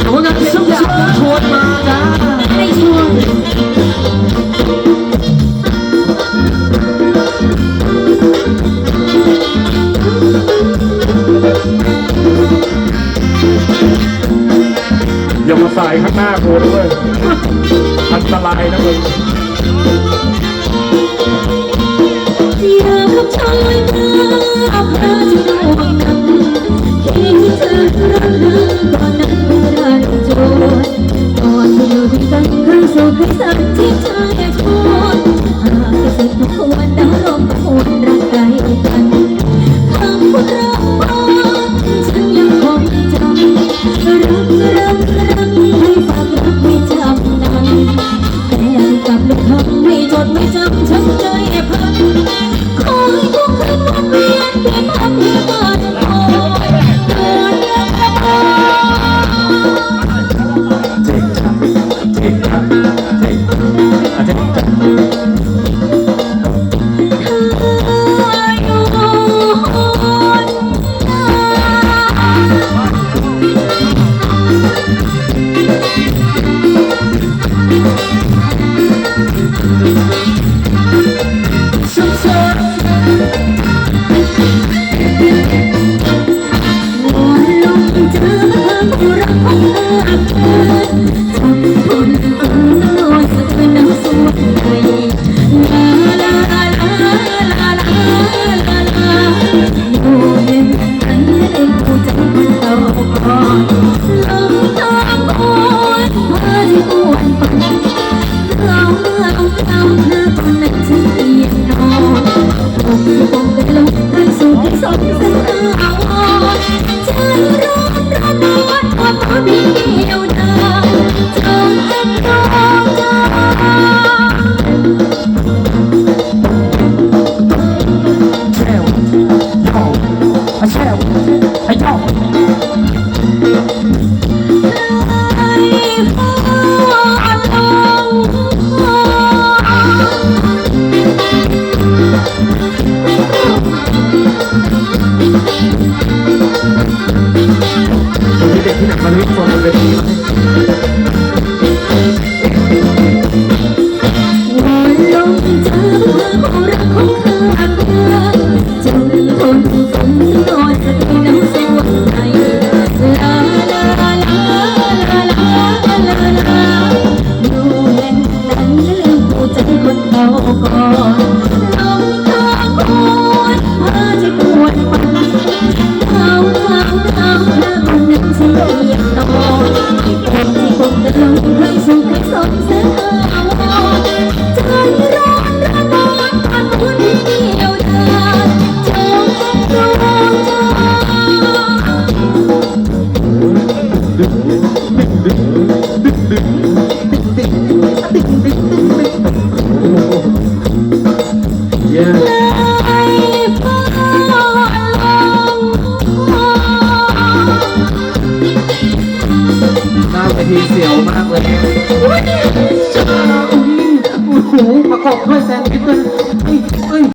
แต่ว่าการเยงชวนมาจ้าไม่ชวนอย่ามาสาข้างหน้ากูด้วยอันตรายนะมึงอย่าขับชนเธอาย so good, I'm teaching it for. I'm so good. มันวิ่งบนเวที ติ๊กติ๊น้าเวทีเสียวมากเลยโอ้โหประกอบด้วยแซนด์วิช